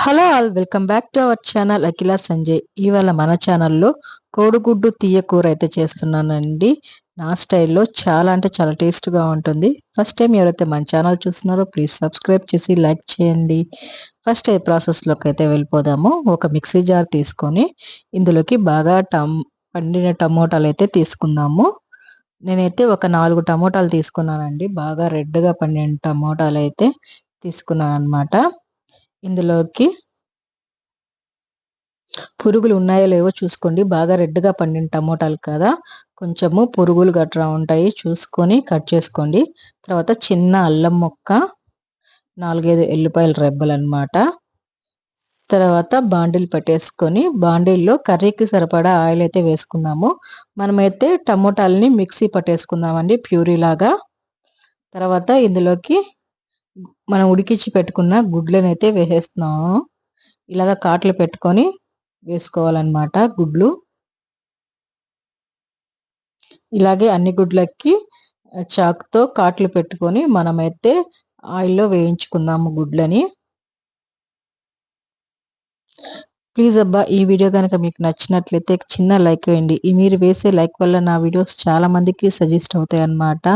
Hello all welcome back to our channel Akhila Sanjay. ఇవాళ మన ఛానల్లో కోడిగుడ్డు తీయ కూర అయితే చేస్తున్నానండి. నా స్టైల్లో చాలా అంటే చాలా టేస్ట్గా ఉంటుంది. ఫస్ట్ టైం ఎవరైతే మన ఛానల్ చూస్తున్నారో ప్లీజ్ సబ్స్క్రైబ్ చేసి లైక్ చేయండి. ఫస్ట్ ఏ ప్రాసెస్లోకి అయితే వెళ్ళిపోదాము ఒక మిక్సీ జార్ తీసుకొని ఇందులోకి బాగా టమ్ పండిన టమోటాలు అయితే తీసుకుందాము. నేనైతే ఒక నాలుగు టమోటాలు తీసుకున్నానండి. బాగా రెడ్గా పండిన టమోటాలు అయితే తీసుకున్నాను అనమాట ఇందులోకి పురుగులు ఉన్నాయో లేవో చూసుకోండి. బాగా రెడ్గా పండిన టమోటాలు కదా. కొంచెము పురుగులు గట్రా ఉంటాయి. చూసుకొని కట్ చేసుకోండి. తర్వాత చిన్న అల్లం ముక్క నాలుగైదు ఎల్లిపాయల రెబ్బలు అనమాట తర్వాత బాండిల్ పెట్టేసుకొని బాండిల్లో కర్రీకి సరిపడా ఆయిల్ అయితే వేసుకుందాము. మనమైతే టమోటాలని మిక్సీ పట్టేసుకుందామండి ప్యూరీ లాగా. తర్వాత ఇందులోకి మనం ఉడికించి పెట్టుకున్న గుడ్లను అయితే వేసేస్తున్నాము. ఇలాగ కాట్లు పెట్టుకొని వేసుకోవాలన్నమాట గుడ్లు. ఇలాగే అన్ని గుడ్లకి చాక్తో కాట్లు పెట్టుకొని మనమైతే ఆయిల్లో వేయించుకుందాము గుడ్లని. ప్లీజ్ అబ్బా ఈ వీడియో కనుక మీకు నచ్చినట్లయితే చిన్న లైక్ వేయండి. మీరు వేసే లైక్ వల్ల నా వీడియోస్ చాలా మందికి సజెస్ట్ అవుతాయి అన్నమాట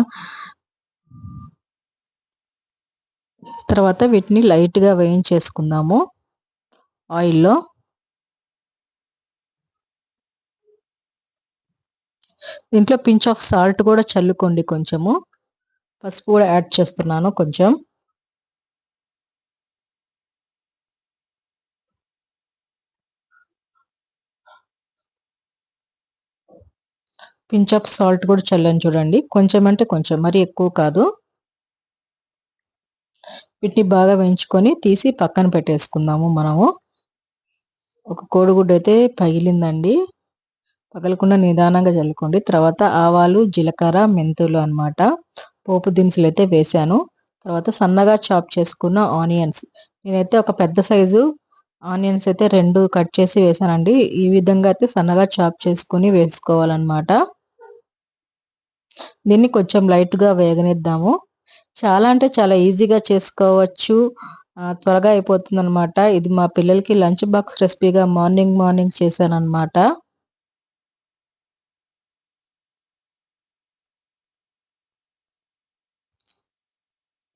తర్వాత వీటిని లైట్గా వేయించేసుకుందాము. ఆయిల్లో దీంట్లో పించ్ ఆఫ్ సాల్ట్ కూడా చల్లుకోండి కొంచెము. పసుపు కూడా యాడ్ చేస్తున్నాను కొంచెం. పించ్ ఆఫ్ సాల్ట్ కూడా చల్లని చూడండి. కొంచెం అంటే కొంచెం మరి ఎక్కువ కాదు. వీటిని బాగా వేయించుకొని తీసి పక్కన పెట్టేసుకుందాము మనము. ఒక కోడిగుడ్డు అయితే పగిలిందండి. పగలకుండా నిదానంగా చల్లుకోండి తర్వాత ఆవాలు జీలకర్ర మెంతులు అనమాట పోపు దినుసులు అయితే వేసాను తర్వాత సన్నగా చాప్ చేసుకున్న ఆనియన్స్. నేనైతే ఒక పెద్ద సైజు ఆనియన్స్ అయితే రెండు కట్ చేసి వేసానండి ఈ విధంగా అయితే సన్నగా చాప్ చేసుకుని వేసుకోవాలన్నమాట. దీన్ని కొంచెం లైట్గా వేగనిద్దాము. చాలా అంటే చాలా ఈజీగా చేసుకోవచ్చు. త్వరగా అయిపోతుంది అనమాట ఇది మా పిల్లలకి లంచ్ బాక్స్ రెసిపీగా మార్నింగ్ మార్నింగ్ చేశాను అనమాట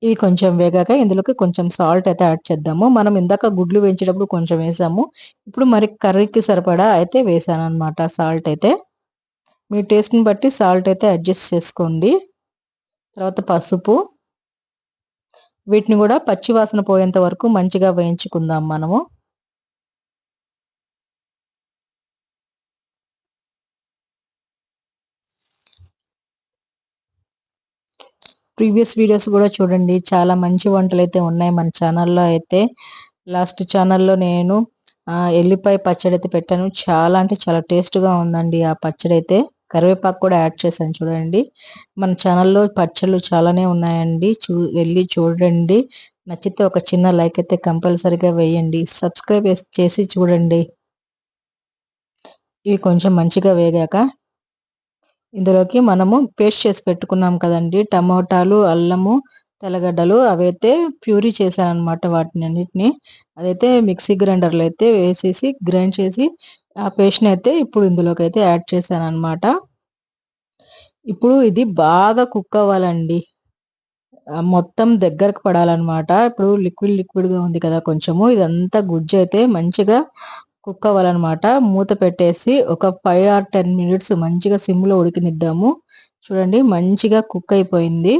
ఇవి కొంచెం వేగాక ఇందులోకి కొంచెం సాల్ట్ అయితే యాడ్ చేద్దాము. మనం ఇందాక గుడ్లు వేయించేటప్పుడు కొంచెం వేసాము. ఇప్పుడు మరి కర్రీకి సరిపడా అయితే వేసాను అనమాట సాల్ట్ అయితే. మీ టేస్ట్ని బట్టి సాల్ట్ అయితే అడ్జస్ట్ చేసుకోండి. తర్వాత పసుపు. వీటిని కూడా పచ్చివాసన పోయేంత వరకు మంచిగా వేయించుకుందాం మనము. ప్రీవియస్ వీడియోస్ కూడా చూడండి. చాలా మంచి వంటలు అయితే ఉన్నాయి మన ఛానల్లో అయితే. లాస్ట్ ఛానల్లో నేను ఎల్లిపాయ పచ్చడి అయితే పెట్టాను. చాలా అంటే చాలా టేస్ట్గా ఉందండి ఆ పచ్చడి అయితే కరివేపాకు కూడా యాడ్ చేశాను చూడండి. మన ఛానల్లో పచ్చళ్ళు చాలానే ఉన్నాయండి. చూ వెళ్ళి చూడండి. నచ్చితే ఒక చిన్న లైక్ అయితే కంపల్సరిగా వేయండి. సబ్స్క్రైబ్ చేసి చూడండి. ఇవి కొంచెం మంచిగా వేగాక ఇందులోకి మనము పేస్ట్ చేసి పెట్టుకున్నాం కదండి. టమోటాలు అల్లము తెల్లగడ్డలు అవైతే ప్యూరీ చేశాను అనమాట వాటిని అన్నిటిని అదైతే మిక్సీ గ్రైండర్లో అయితే వేసేసి గ్రైండ్ చేసి ఆ పేస్ట్ని అయితే ఇప్పుడు ఇందులోకి అయితే యాడ్ చేశాను అనమాట ఇప్పుడు ఇది బాగా కుక్ అవ్వాలండి. మొత్తం దగ్గరకు పడాలన్నమాట. ఇప్పుడు లిక్విడ్ లిక్విడ్గా ఉంది కదా కొంచెము. ఇదంతా గుజ్జు అయితే మంచిగా కుక్ అవ్వాలన్నమాట. మూత పెట్టేసి ఒక ఫైవ్ ఆర్ టెన్ మినిట్స్ మంచిగా సిమ్లో ఉడికినిద్దాము. చూడండి మంచిగా కుక్ అయిపోయింది.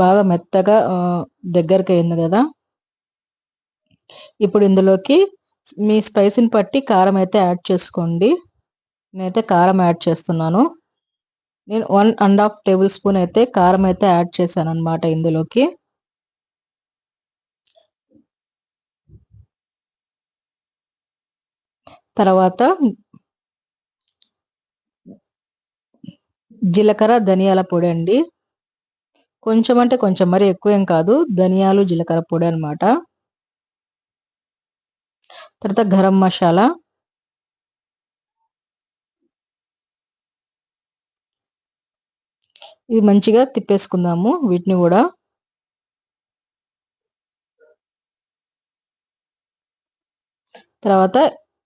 బాగా మెత్తగా దగ్గరికి అయింది కదా. ఇప్పుడు ఇందులోకి మీ స్పైసీని బట్టి కారం అయితే యాడ్ చేసుకోండి. నేనైతే కారం యాడ్ చేస్తున్నాను. నేను one and half tablespoon అయితే కారం అయితే యాడ్ చేశాను అనమాట ఇందులోకి. తర్వాత జీలకర్ర ధనియాల పొడి అండి. కొంచెం అంటే కొంచెం మరి ఎక్కువ ఏం కాదు. ధనియాలు జీలకర్ర పొడి అనమాట తర్వాత గరం మసాలా. ఇది మంచిగా తిప్పేసుకుందాము వీటిని కూడా. తర్వాత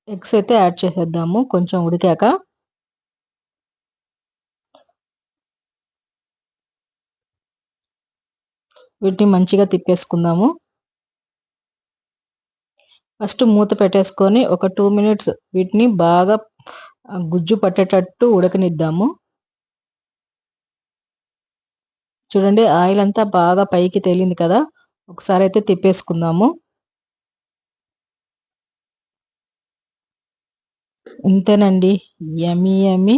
ఎగ్స్ అయితే యాడ్ చేసేద్దాము కొంచెం ఉడికాక. వీటిని మంచిగా తిప్పేసుకుందాము. ఫస్ట్ మూత పెట్టేసుకొని ఒక టూ మినిట్స్ వీటిని బాగా గుజ్జు పట్టేటట్టు ఉడకనిద్దాము. చూడండి ఆయిల్ అంతా బాగా పైకి తేలింది కదా. ఒకసారి అయితే తిప్పేసుకుందాము. ఇంతేనండి. Yummy yummy.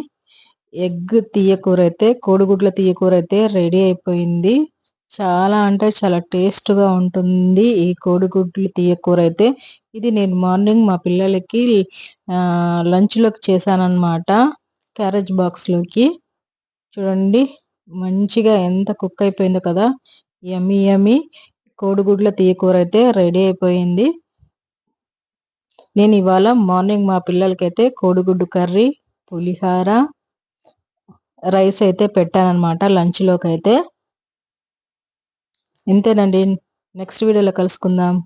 ఎగ్ తీయకూర అయితే కోడిగుడ్ల తీయకూర అయితే రెడీ అయిపోయింది. చాలా అంటే చాలా టేస్ట్గా ఉంటుంది ఈ కోడిగుడ్లు తీయకూర అయితే ఇది నేను మార్నింగ్ మా పిల్లలకి లంచ్లోకి చేశానన్నమాట. క్యారేజ్ బాక్స్లోకి. చూడండి. మంచిగా ఎంత కుక్ అయిపోయిందో కదా. ఎమి యమ్మీ. కోడిగుడ్ల తీయకూర అయితే రెడీ అయిపోయింది. నేను ఇవాళ మార్నింగ్ మా పిల్లలకైతే కోడిగుడ్డు కర్రీ పులిహార రైస్ అయితే పెట్టానమాట లంచ్లోకి అయితే ఇంతేనండి. నెక్స్ట్ వీడియోలో కలుసుకుందాం.